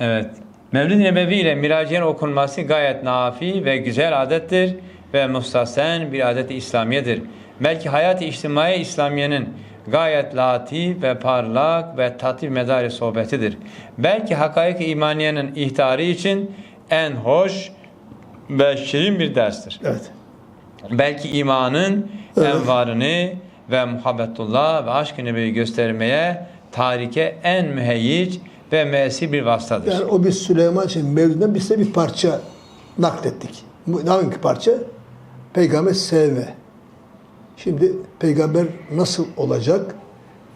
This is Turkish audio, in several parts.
Evet. Mevlid-i Nebevi ile miraciyen okunması gayet nafi ve güzel adettir ve mustasen bir adet-i İslamiyedir. Belki hayat-ı içtimai İslamiyenin gayet latif ve parlak ve tatlı medari sohbetidir. Belki hakaik-i imaniyenin ihtarı için en hoş ve şirin bir derstir. Evet. Belki imanın Evet. envarını ve muhabbetullah ve aşk-ı göstermeye tarike en müheyyic ve müessir bir vasıtadır. Yani o biz Süleyman için Mevlid'den biz de bir parça naklettik. Hangi parça? Peygamber sevme. Şimdi peygamber nasıl olacak?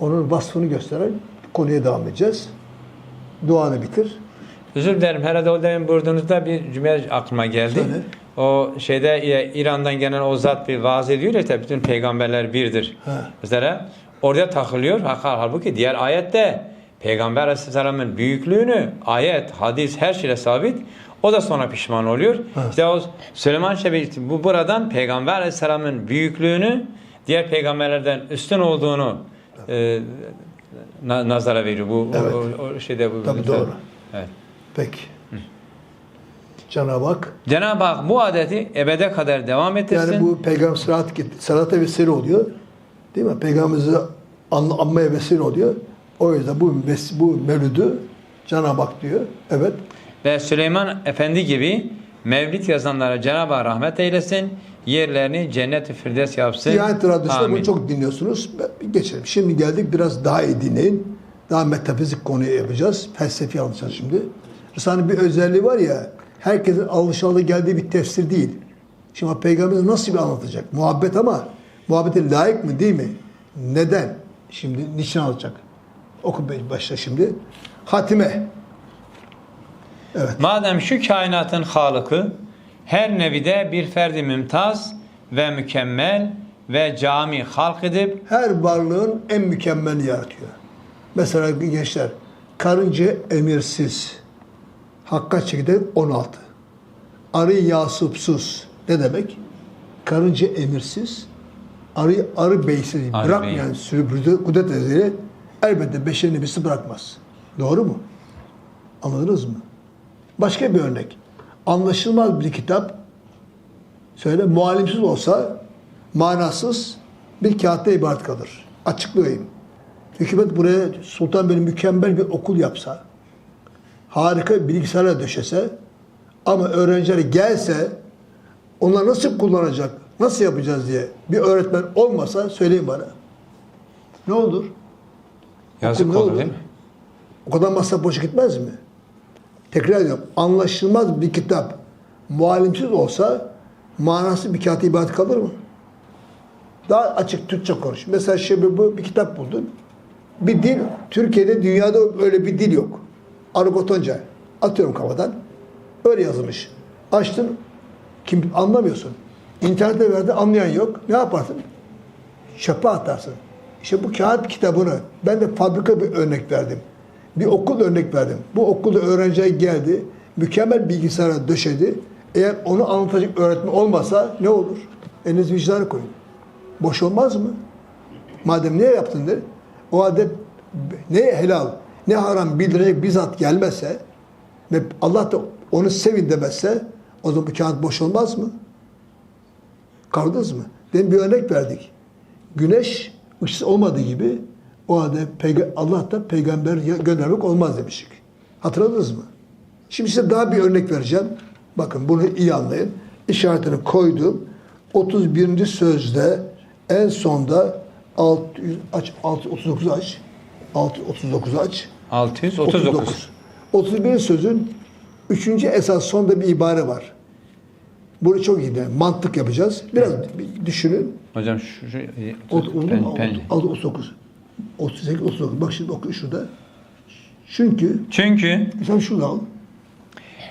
Onun vasfını gösteren konuya devam edeceğiz. Duanı bitir. Özür dilerim. Herhalde o demin buyurduğunuzda bir cümle aklıma geldi. Söyle. O şeyde İran'dan gelen o zat bir vaaz ediyor ya işte bütün peygamberler birdir. Ha. Mesela orada takılıyor. Hal- Halbuki diğer ayette Peygamber Aleyhisselam'ın büyüklüğünü ayet, hadis her şeyle sabit. O da sonra pişman oluyor. İşte o Süleyman Şebi bu buradan Peygamber Aleyhisselam'ın büyüklüğünü diğer peygamberlerden üstün olduğunu e, na- nazara veriyor. Bu Evet. o, o şeyde bu. Tabii doğru. Evet. Peki. Cenab-ı Hak Cenab-ı Hak bu adeti ebede kadar devam ettirsin. yani bu peygamber salat, salata vesile oluyor. Değil mi? Peygamberimizi an, anmaya vesile oluyor. O yüzden bu, bu mevlüdü Cenab-ı Hak diyor. Evet. Ve Süleyman Efendi gibi Mevlid yazanlara Cenab-ı Hak rahmet eylesin. Yerlerini cennet-i firdevs yapsın. Diyanet Radyosu'nda bunu çok dinliyorsunuz. Geçelim. Şimdi geldik biraz daha iyi dinleyin. Daha metafizik konuyu yapacağız. Felsefi anlatacağız şimdi. Risale'nin bir özelliği var ya, herkesin alışalı geldiği bir tefsir değil. Şimdi Peygamber nasıl bir anlatacak? Muhabbet ama muhabbete layık mı değil mi? Neden? Şimdi niçin anlatacak? Oku başla şimdi. Hatime. Evet. Madem şu kainatın halıkı her nevide bir ferdi mümtaz ve mükemmel ve cami halk edip Her varlığın en mükemmelini yaratıyor. Mesela gençler, karınca emirsiz, hakka çekirdek 16. Arı yasupsuz. Ne demek? Karınca emirsiz, arı, arı beysiz. Arı Bırakmayan bey. kudret ezeli elbette beşerin nefisi bırakmaz. Doğru mu? Anladınız mı? Başka bir örnek. Anlaşılmaz bir kitap söyle muallimsiz olsa manasız bir kağıtta ibaret kalır. Açıklayayım. Hükümet buraya Sultan böyle mükemmel bir okul yapsa, harika bilgisayarla döşese ama öğrenciler gelse onlar nasıl kullanacak, nasıl yapacağız diye bir öğretmen olmasa söyleyin bana. Ne olur? Yazık olur olur? değil mi? O kadar masraf boşa gitmez mi? Tekrar ediyorum. Anlaşılmaz bir kitap muallimsiz olsa manası bir kağıt ibadet kalır mı? Daha açık Türkçe konuş. Mesela şimdi bu bir kitap buldun. Bir dil, Türkiye'de dünyada öyle bir dil yok. Argotonca. Atıyorum kafadan. Öyle yazılmış. Açtın, kim anlamıyorsun. İnternete verdi, anlayan yok. Ne yaparsın? çöpe atarsın. İşte bu kağıt kitabını ben de fabrika bir örnek verdim. Bir okul örnek verdim. Bu okulda öğrenciler geldi. Mükemmel bilgisayara döşedi. Eğer onu anlatacak öğretmen olmasa ne olur? Eliniz vicdanı koyun. Boş olmaz mı? Madem niye yaptın der. O halde ne helal ne haram bildirecek bizzat gelmezse ve Allah da onu sevin demezse o zaman bu kağıt boş olmaz mı? Kavradınız mı? Demin bir örnek verdik. Güneş ışıksız olmadığı gibi o halde Allah da peygamber göndermek olmaz demiştik. Hatırladınız mı? Şimdi size daha bir örnek vereceğim. Bakın bunu iyi anlayın. İşaretini koydum. 31. sözde en sonda 600 aç 639 aç. 639 aç. 639. 31 sözün 3. esas sonda bir ibare var. Bunu çok iyi de mantık yapacağız. Biraz bir düşünün. Hocam şu, şu Ot- oldu pen- pen- 39. 38, 39. Bak şimdi oku şurada. Çünkü Çünkü sen şunu al.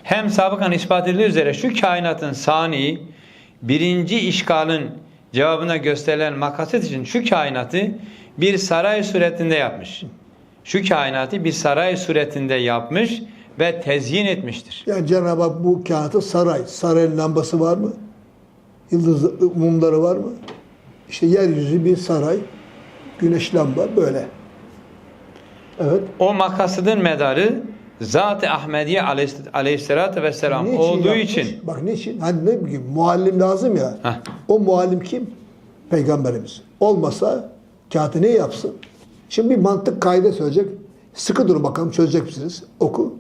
hem sabıkan ispat edildiği üzere şu kainatın sani birinci işgalın cevabına gösterilen makasit için şu kainatı bir saray suretinde yapmış. Şu kainatı bir saray suretinde yapmış ve tezyin etmiştir. Yani Cenab-ı Hak bu kağıtı saray. Sarayın lambası var mı? Yıldız mumları var mı? İşte yeryüzü bir saray. Güneş lamba böyle. Evet. O makasıdın medarı Zat-ı Ahmediye aleyhis- aleyhissalatü vesselam Niçin olduğu yapmış? için Bak niçin? Hani ne bileyim muallim lazım ya. Heh. O muallim kim? Peygamberimiz. Olmasa kağıtı ne yapsın? Şimdi bir mantık kaide söyleyecek. Sıkı durun bakalım çözecek misiniz? Oku.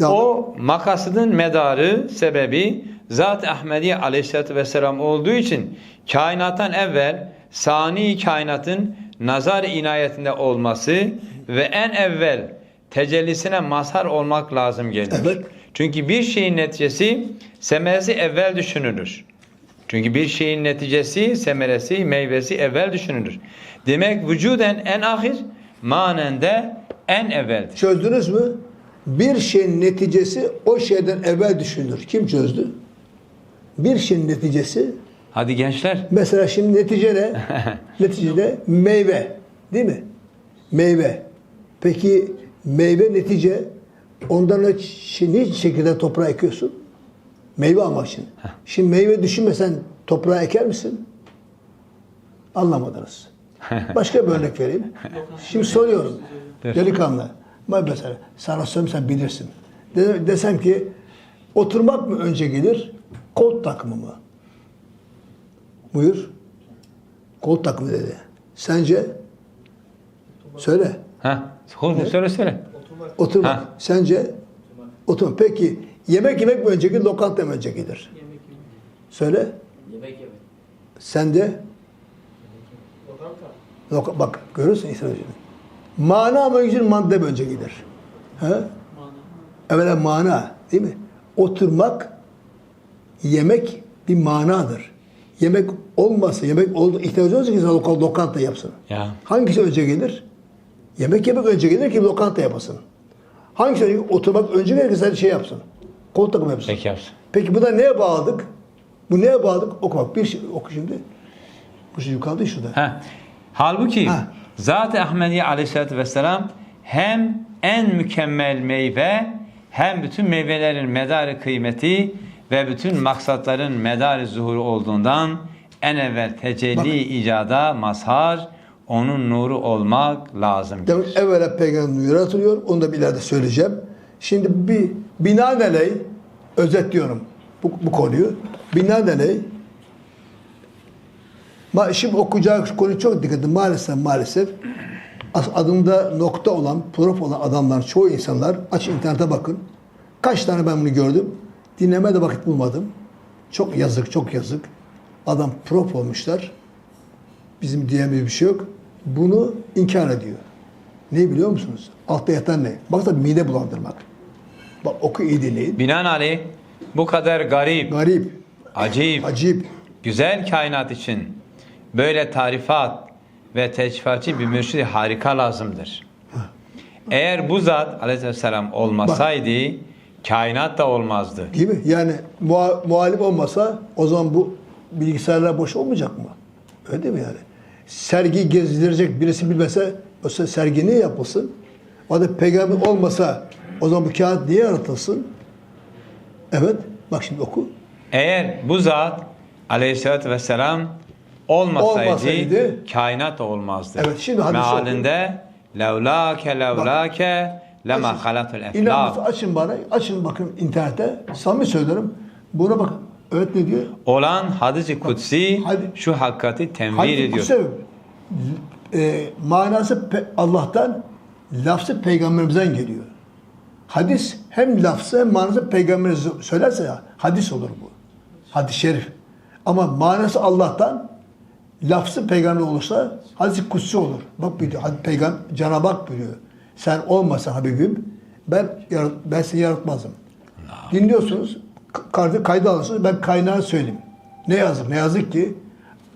Devam o makasının medarı sebebi Zat-ı Ahmediye aleyhissalatü vesselam olduğu için kainattan evvel sani kainatın nazar inayetinde olması ve en evvel tecellisine mazhar olmak lazım gelir. Evet. Çünkü bir şeyin neticesi semeresi evvel düşünülür. Çünkü bir şeyin neticesi, semeresi, meyvesi evvel düşünülür. Demek vücuden en ahir, manen de en evveldir. Çözdünüz mü? Bir şeyin neticesi o şeyden evvel düşünülür. Kim çözdü? Bir şeyin neticesi Hadi gençler. Mesela şimdi netice ne? Neticede meyve. Değil mi? Meyve. Peki meyve netice ondan ne, ne şekilde toprağa ekiyorsun? Meyve ama şimdi. Şimdi meyve düşünmesen toprağa eker misin? Anlamadınız. Başka bir örnek vereyim. Şimdi soruyorum. Delikanlı. Ben Mesela sana söylesem bilirsin. De- desem ki oturmak mı önce gelir, kol takımı mı? Buyur. Kol takımı dedi. Sence? Söyle. Ha, söyle söyle. söyle. Oturmak. Ha. Sence? Oturmak. Peki yemek yemek mi önce gelir, lokanta mı önce gelir? Söyle. Yemek yemek. Sende? Lokanta. Loka- bak İsrail Hoca'nın. Mana mı önce madde mi önce gelir? He? Mana. Evvela mana değil mi? Oturmak, yemek bir manadır. Yemek olmasa, yemek oldu, ihtiyacı olursa insan loka- lokanta yapsın. Ya. Hangisi önce gelir? Yemek yemek önce gelir ki lokanta yapasın. Hangisi önce Oturmak önce gelir ki sen şey yapsın. Kol takımı yapsın. Peki yapsın. Peki bu da neye bağladık? Bu neye bağladık? Okumak. Bir şey, oku şimdi. Bu çocuk kaldı şurada. Ha. Halbuki Ha. Zat-ı Ahmediye aleyhissalatü vesselam hem en mükemmel meyve hem bütün meyvelerin medarı kıymeti ve bütün maksatların medarı zuhuru olduğundan en evvel tecelli Bak. icada mazhar onun nuru olmak lazım. Demek evvela peygamber yaratılıyor. Onu da bir ileride söyleyeceğim. Şimdi bir binaenaleyh özetliyorum bu, bu konuyu. Binaenaleyh şimdi okuyacağı konu çok dikkat edin. Maalesef maalesef adında nokta olan, prof olan adamlar, çoğu insanlar aç internete bakın. Kaç tane ben bunu gördüm. Dinleme de vakit bulmadım. Çok yazık, çok yazık. Adam prof olmuşlar. Bizim diyemediğimiz bir şey yok. Bunu inkar ediyor. Ne biliyor musunuz? Altta yatan ne? Bak da mide bulandırmak. Bak oku iyi dinleyin. Binaenaleyh bu kadar garip, Garip, acayip, acip. güzel kainat için böyle tarifat ve teşrifatçı bir mürşidi harika lazımdır. Eğer bu zat aleyhisselam olmasaydı kainat da olmazdı. Değil mi? Yani muha, muhalif olmasa o zaman bu bilgisayarlar boş olmayacak mı? Öyle değil mi yani? Sergi gezdirecek birisi bilmese o se- sergi niye yapılsın? O da peygamber olmasa o zaman bu kağıt niye yaratılsın? Evet. Bak şimdi oku. Eğer bu zat aleyhissalatü vesselam olmasaydı, Olmasaydı- kainat olmazdı. Evet, şimdi hadisi Mealinde levlake levlake lema halatul eflak. açın bana. Açın bakın internete. Samimi söylerim. Buna bakın. Evet ne diyor? Olan hadis-i kutsi hadi- şu hakikati tenvir Hadis-i ediyor. Kutsi, e, manası Allah'tan, lafzı peygamberimizden geliyor. Hadis hem lafzı hem manası peygamberimiz söylerse ya hadis olur bu. Hadis-i şerif. Ama manası Allah'tan, lafzı peygamber olursa hadis-i kutsi olur. Bak hadi peygamber, Cenab-ı Hak biliyor. Sen olmasan Habibim, ben, ben seni yaratmazdım. Dinliyorsunuz, kaydı, kaydı alırsınız, ben kaynağı söyleyeyim. Ne yazık, ne yazık ki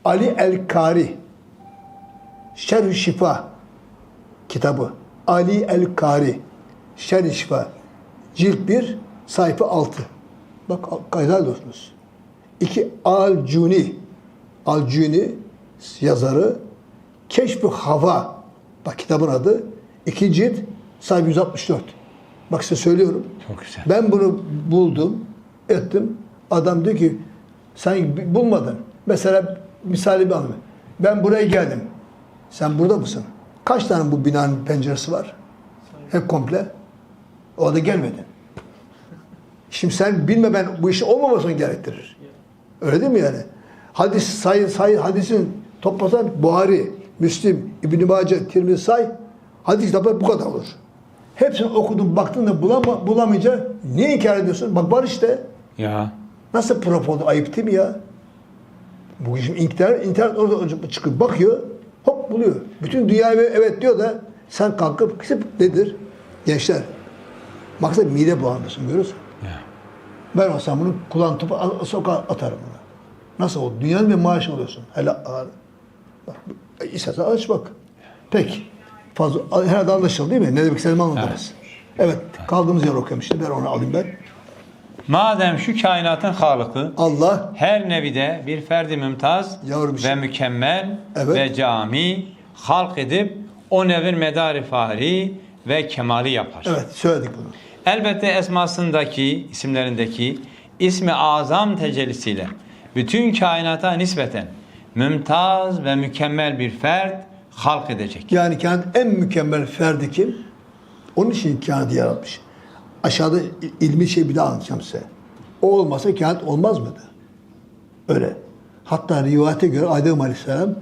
Ali El-Kari Şerh-i Şifa kitabı. Ali El-Kari Şerh-i Şifa cilt 1 sayfa 6. Bak kayda alıyorsunuz. İki Al-Cuni Al-Cuni yazarı Keşf-i Hava bak kitabın adı. İki cilt sayfa 164. Bak size söylüyorum. Çok güzel. Ben bunu buldum, ettim. Adam diyor ki sen bulmadın. Mesela misali bir anlamı. Ben buraya geldim. Sen burada mısın? Kaç tane bu binanın penceresi var? Hep komple. O da gelmedi. Şimdi sen bilme ben bu işin olmamasını gerektirir. Öyle değil mi yani? Hadis say, say hadisin toplasan Buhari, Müslim, İbn-i Mace, Tirmizi say. Hadis kitapları bu kadar olur. Hepsini okudun baktın da bulama, bulamayınca niye inkar ediyorsun? Bak var işte. Ya. Nasıl propaganda ayıp değil mi ya? Bu şimdi internet, internet orada çıkıp bakıyor, hop buluyor. Bütün dünya evet diyor da sen kalkıp kısıp nedir? Gençler, maksat mide bulandısın görüyorsun. Ya. Ben olsam bunu kulağın topu sokağa atarım bunu. Nasıl oldu? Dünyanın bir maaş alıyorsun. Hele ağır. Bak, istersen aç bak. Peki. Fazla, herhalde anlaşıldı değil mi? Ne demek istediğimi anladınız. Evet. Kaldığımız yer okuyorum işte. Ben onu alayım ben. Madem şu kainatın halıkı Allah her nevide bir ferdi mümtaz Yavrum bir şey. ve mükemmel Evet. ve cami halk edip o nevin medarı fahri ve kemali yapar. evet söyledik bunu. Elbette esmasındaki, isimlerindeki ismi azam tecellisiyle bütün kainata nispeten mümtaz ve mükemmel bir fert halk edecek. Yani kainat en mükemmel ferdi kim? Onun için kainatı yaratmış. Aşağıda il- ilmi şey bir daha anlatacağım size. O olmasa kainat olmaz mıydı? Öyle. Hatta rivayete göre Adem Aleyhisselam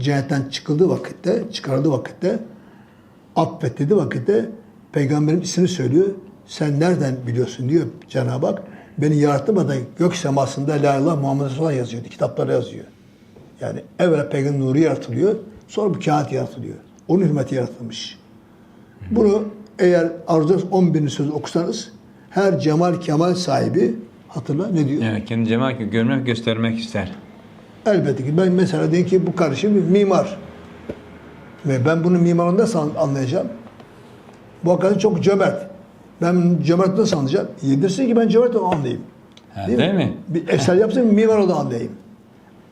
cennetten çıkıldığı vakitte, çıkarıldığı vakitte affet dediği vakitte peygamberin ismini söylüyor. Sen nereden biliyorsun diyor Cenab-ı Hak. Beni yarattırmadan gök semasında La ilahe Muhammed Resulullah yazıyordu. Kitaplara yazıyor. Yani evvela peygamber nuru yaratılıyor. Sonra bu kağıt yaratılıyor. Onun hürmeti yaratılmış. Bunu eğer arzu 10 bin söz okusanız her cemal kemal sahibi hatırla ne diyor? Evet, kendi cemal görmek, göstermek ister. Elbette ki ben mesela diyelim ki bu kardeşim bir mimar. Ve ben bunun mimarını nasıl an- anlayacağım? Bu arkadaş çok cömert. Ben cömert nasıl anlayacağım? Yedirsin ki ben cömert onu anlayayım. Ha, değil mi? Bir eser yapsın mimar onu da anlayayım.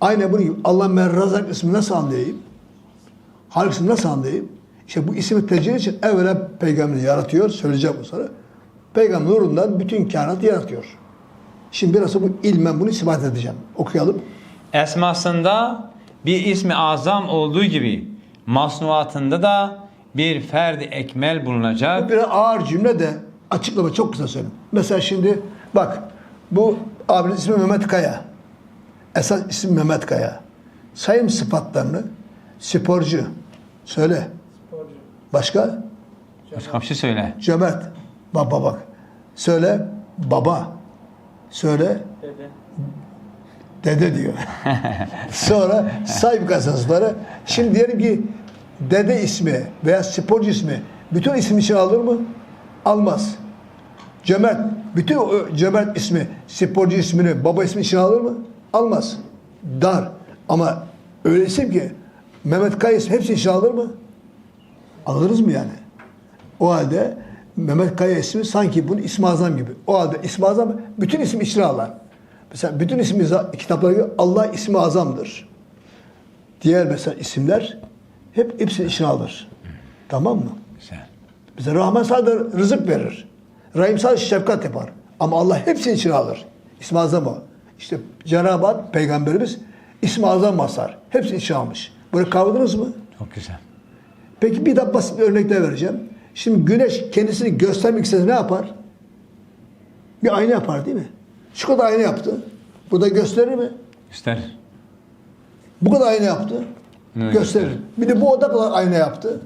Aynen bunun gibi Allah Merrazak ismi nasıl anlayayım? Halik ismi nasıl anlayayım? İşte bu ismi tecelli için evvela peygamberi yaratıyor. Söyleyeceğim bu sonra. Peygamber nurundan bütün kainatı yaratıyor. Şimdi biraz bu ilmen bunu ispat edeceğim. Okuyalım. Esmasında bir ismi azam olduğu gibi masnuatında da bir ferdi ekmel bulunacak. Bir ağır cümle de açıklama çok kısa söyleyeyim. Mesela şimdi bak bu abinin ismi Mehmet Kaya. Esas isim Mehmet Kaya. Sayım sıfatlarını sporcu. Söyle. Başka? Başka bir şey söyle. Cömert. Baba bak. Söyle. Baba. Söyle. Dede diyor. Sonra say bu kasasları. Şimdi diyelim ki dede ismi veya sporcu ismi bütün isim için alır mı? Almaz. Cömert. Bütün o cömert ismi sporcu ismini baba ismi için alır mı? Almaz. Dar. Ama öyle isim ki Mehmet Kaya ismi hepsi için alır mı? Alırız mı yani? O halde Mehmet Kaya ismi sanki bunun ismi azam gibi. O halde ismi azam bütün isim içine alır. Mesela bütün isim kitaplara göre Allah ismi azamdır. Diğer mesela isimler hep hepsini içine alır. Tamam mı? Güzel. Bize Rahman sadece rızık verir. Rahim sadece şefkat yapar. Ama Allah hepsini içine alır. İsmi azam o. İşte Cenab-ı Hak Peygamberimiz ismi azam basar. Hepsini içine almış. Bunu kavradınız mı? Çok güzel. Peki bir de basit bir örnek daha vereceğim. Şimdi güneş kendisini göstermek istese ne yapar? Bir ayna yapar değil mi? Şu kadar ayna yaptı. Bu da gösterir mi? Gösterir. Bu kadar ayna yaptı. Evet, gösterir. Bir de bu oda kadar ayna yaptı.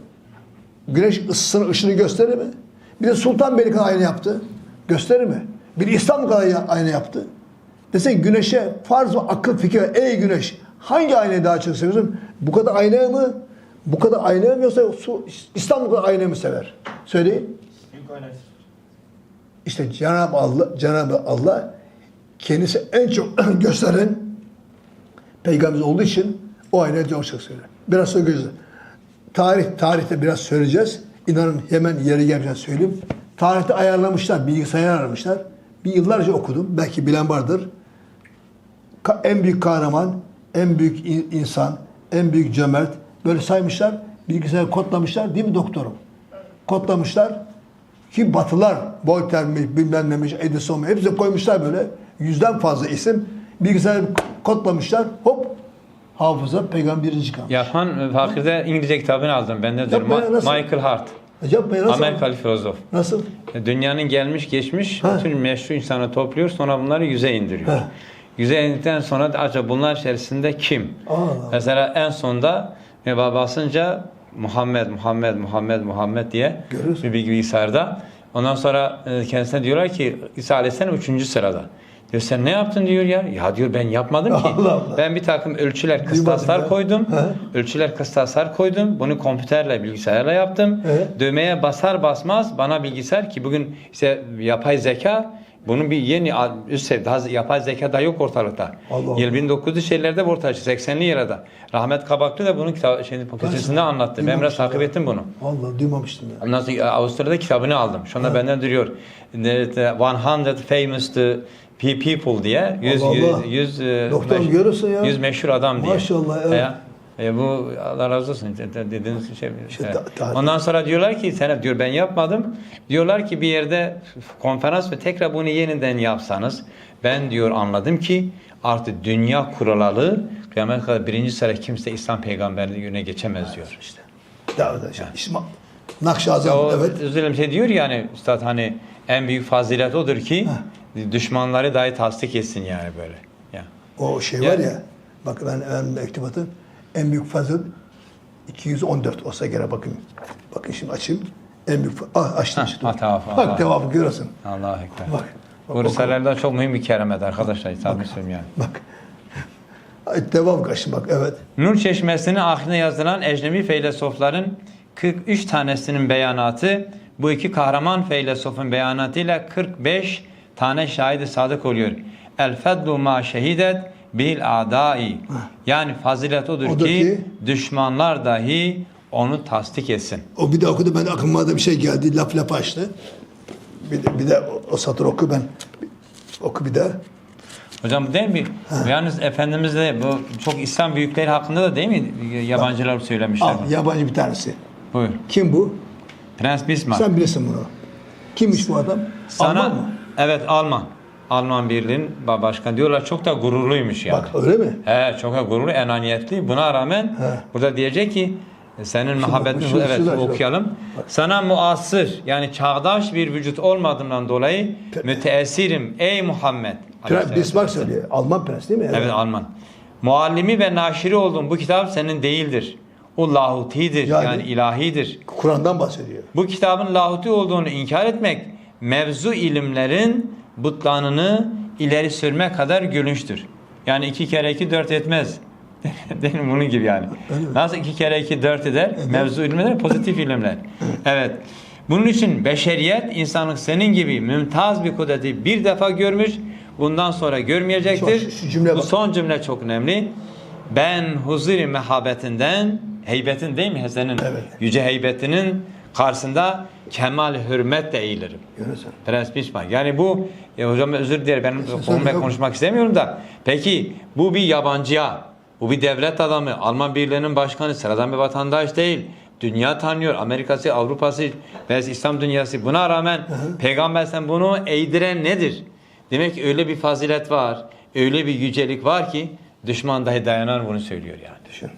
Güneş ısısını, ışını gösterir mi? Bir de Sultanbeyli kadar ayna yaptı. Gösterir mi? Bir İstanbul kadar ayna yaptı. Dese güneşe farz ve akıl fikir. Ey güneş hangi aynayı daha çok seviyorsun? Bu kadar aynayı mı? Bu kadar aynayı mı yoksa su, İstanbul kadar aynayı mı sever? Söyleyin. İşte Cenab-ı Allah, Cenab-ı Allah kendisi en çok gösteren peygamber olduğu için o aynayı çok çok söyler. Biraz sonra göreceğiz. Tarih, tarihte biraz söyleyeceğiz. İnanın hemen yeri gelmeden söyleyeyim. Tarihte ayarlamışlar, bilgisayar ayarlamışlar. Bir yıllarca okudum. Belki bilen vardır. En büyük kahraman, en büyük in- insan, en büyük cömert. Böyle saymışlar. Bilgisayar kodlamışlar. Değil mi doktorum? Kodlamışlar. Ki batılar, Voltaire'miş, bilmem neymiş, Edison, hepsi koymuşlar böyle. Yüzden fazla isim. Bilgisayar kodlamışlar. Hop hafıza peygamber birinci kalmış. Yapan e, fakirde İngilizce kitabını aldım. Bende de nasıl? Michael Hart. Yapmayın nasıl? Amerikalı filozof. Nasıl? Dünyanın gelmiş geçmiş Ha. bütün meşru insanı topluyor sonra bunları yüze indiriyor. Ha. Yüze indikten sonra da acaba bunlar içerisinde kim? Allah. Mesela en sonda ve basınca Muhammed, Muhammed, Muhammed, Muhammed diye Görüyorsun. bir bilgisayarda. Ondan sonra e, kendisine diyorlar ki İsa Aleyhisselam üçüncü sırada. Diyor sen ne yaptın diyor ya. Ya diyor ben yapmadım ki. Allah Allah. Ben bir takım ölçüler, kıstaslar koydum. He. Ölçüler, kıstaslar koydum. Bunu kompüterle, bilgisayarla yaptım. Evet. Düğmeye basar basmaz bana bilgisayar ki bugün işte yapay zeka bunun bir yeni üst seviye daha yapay zeka da yok ortalıkta. Allah Allah. Yıl 1900'lü şeylerde ortaya çıktı. 80'li yıllarda. Rahmet Kabaklı da bunun kitap, şeyini, fakültesinde anlattı. Ben biraz takip ettim bunu. Vallahi duymamıştım ya. Ondan sonra Avusturya'da kitabını aldım. Şu anda benden duruyor. The- the 100 famous people diye. 100 Allah Allah. 100 100 Doktor meş- görürsün ya. 100 meşhur adam diye. Maşallah, evet. E, bu Allah razı olsun de- de- dediğiniz şey. İşte evet. Ondan sonra diyorlar ki sen diyor ben yapmadım. Diyorlar ki bir yerde konferans ve tekrar bunu yeniden yapsanız ben diyor anladım ki artık dünya kuralalı kıyamet kadar birinci sıra kimse İslam peygamberliği yönüne geçemez diyor. İşte. Daha da şey. İsmail. Nakş Ya Azam o evet. özür dilerim şey diyor yani üstad hani en büyük fazilet odur ki düşmanları dahi tasdik etsin yani böyle. Ya. O şey Ya- var ya. Bak ben, ben mektubatın en büyük fazıl 214 olsa gene bakın. Bakın şimdi açayım. En büyük fa- ah, açtım Ha, işte. ha, tamam, Allah. Bak devamı görüyorsun. Allah'a ekber. Bak. Bak, Bu risalelerden çok mühim bir keramet arkadaşlar. Tabii söylüyorum yani. Bak. Devam kaçtım bak evet. Nur Çeşmesi'nin ahlına yazılan ecnebi feylesofların 43 tanesinin beyanatı bu iki kahraman feylesofun beyanatıyla 45 tane şahidi sadık oluyor. El fedlu ma şehidet bil adai. Yani fazilet odur, Odur ki, ki- düşmanlar dahi onu tasdik etsin. O bir de okudu ben aklıma da bir şey geldi. Laf laf açtı. Bir de, bir de o, o satır oku ben. Oku bir de. Hocam bu değil mi? Yalnız Efendimiz de bu çok İslam büyükleri hakkında da değil mi yabancılar söylemişler? Al yabancı bir tanesi. Buyur. Kim bu? Prens Bismarck. Sen bilirsin bunu. Kimmiş bu adam? Sana Alman mı? evet Alman. Alman Birliği'nin ba- başkanı diyorlar çok da gururluymuş yani. Bak öyle mi? He, çok da gururlu, enaniyetli. Buna rağmen He. burada diyecek ki senin muhabbetin şu- evet şurada, okuyalım. Sana muasır yani çağdaş bir vücut olmadığından dolayı müteessirim ey Muhammed. Prens Bismarck söylüyor. Alman prens değil mi? Evet Alman. Muallimi ve naşiri olduğun bu kitap senin değildir. O lahutidir yani, Yani- ilahidir. Kur'an'dan bahsediyor. Bu kitabın lahuti olduğunu inkar etmek mevzu ilimlerin butlanını ileri sürme kadar gülünçtür. Yani iki kere iki dört etmez. Değil mi? Bunun gibi yani. Nasıl iki kere iki dört eder? Mevzu ilimler pozitif ilimler. Evet. Bunun için beşeriyet insanlık senin gibi mümtaz bir kudreti bir defa görmüş. Bundan sonra görmeyecektir. Şu- şu cümle Bu bak. son cümle çok önemli. Ben huzur mehabetinden heybetin değil mi senin? Evet. Yüce heybetinin karşısında kemal hürmetle eğilirim. Prens Bismarck. Yani bu e, hocam özür dilerim ben yok. konuşmak istemiyorum da. Peki bu bir yabancıya, bu bir devlet adamı, Alman Birliği'nin başkanı, sıradan bir vatandaş değil. Dünya tanıyor, Amerika'sı, Avrupa'sı ve İslam dünyası. Buna rağmen Peygamber sen bunu eğdiren nedir? Demek ki öyle bir fazilet var, öyle bir yücelik var ki düşman dahi dayanar bunu söylüyor yani. Düşün.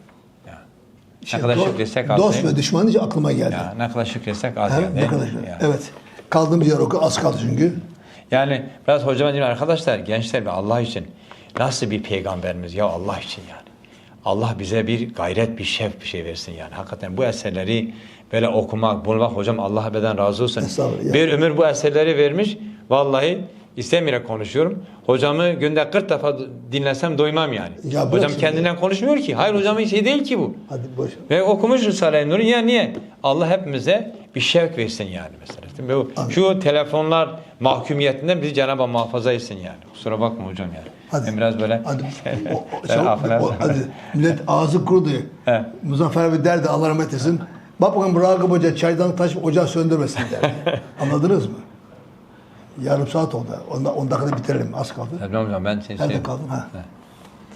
İşte ne kadar şükretsek az Dost ve düşman deyince aklıma geldi. Ya, ne kadar şükretsek az Ha, ya, ne değil kadar mi? Ya. Evet. Kaldığımız yer oku. Az kaldı çünkü. Yani biraz hocama diyeyim arkadaşlar gençler ve Allah için nasıl bir peygamberimiz ya Allah için yani. Allah bize bir gayret, bir şevk bir şey versin yani. Hakikaten bu eserleri böyle okumak, bulmak hocam Allah ebeden razı olsun. Bir ömür bu eserleri vermiş. Vallahi istemeyerek konuşuyorum. Hocamı günde 40 defa dinlesem doymam yani. Ya hocam kendinden konuşmuyor ki. Hayır hocamın şey değil ki bu. Hadi boş. Ve okumuş Risale-i Nur'u ya niye? Allah hepimize bir şevk versin yani mesela. Bu, Amin. şu telefonlar mahkumiyetinden bizi Cenab-ı muhafaza etsin yani. Kusura bakma hocam yani. Hadi. Ben biraz böyle Hadi. O, o, çabuk- o- hadi. Millet ağzı kurudu. He. Muzaffer abi derdi Allah rahmet eylesin. Bak bakalım Ragıp Hoca çaydan taş ocağı söndürmesin derdi. Anladınız mı? Yarım saat oldu. 10 dakikada bitirelim. Az kaldı. Tabii hocam ben şey, Nerede kaldım? Ha.